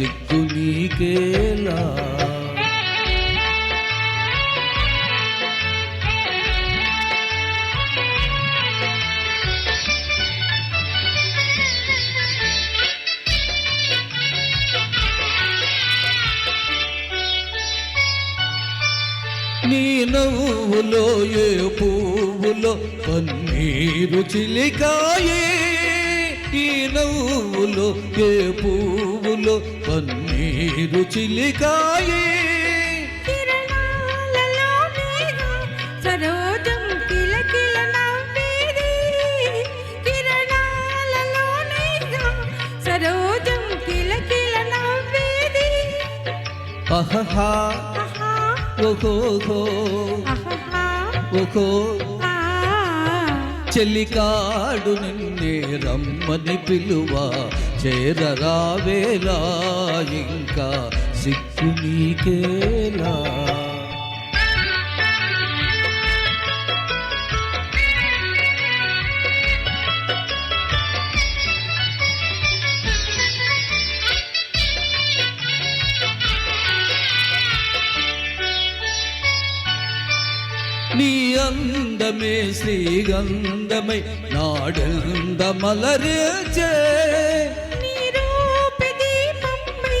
సిగ్గు నీకేలా? నీ నవ్వులో ఏ పువ్వులో పన్నీరు చిలికాయే? ఈ నవ్వులో ఏ పువ్వులో పన్నీరు చిలికాయే? కిరణాలలో నీగా సరోజం చెలికాడు నిన్నే రమ్మని పిలువ. చేరరావేలా ఇంకా సిగ్గు నీకేలా? అందమే శ్రీగంధమై నాడందమలరేచే నీ రూప దీపంపై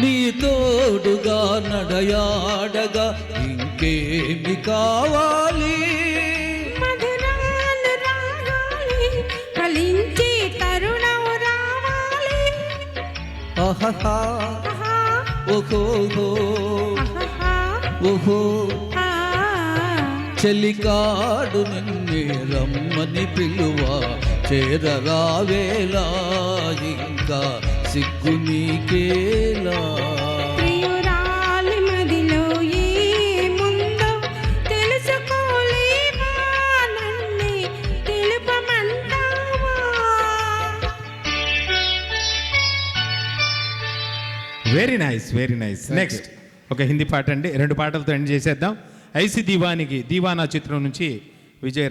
నీ తోడుగా నడయాడగా ఇంకేమి కావాలి? ఆహా ఓహో ఓహో. చెలికాడు నిన్నే రమ్మని పిలువ చేరరావేలా ఇంకా సిగ్గు నీకేలా? Very nice very nice next ఒక హిందీ పాట అండి. రెండు పాటలతో ఎండ్ చేసేద్దాం. ఐసి దీవానికి దీవానా చిత్రం నుంచి విజయ్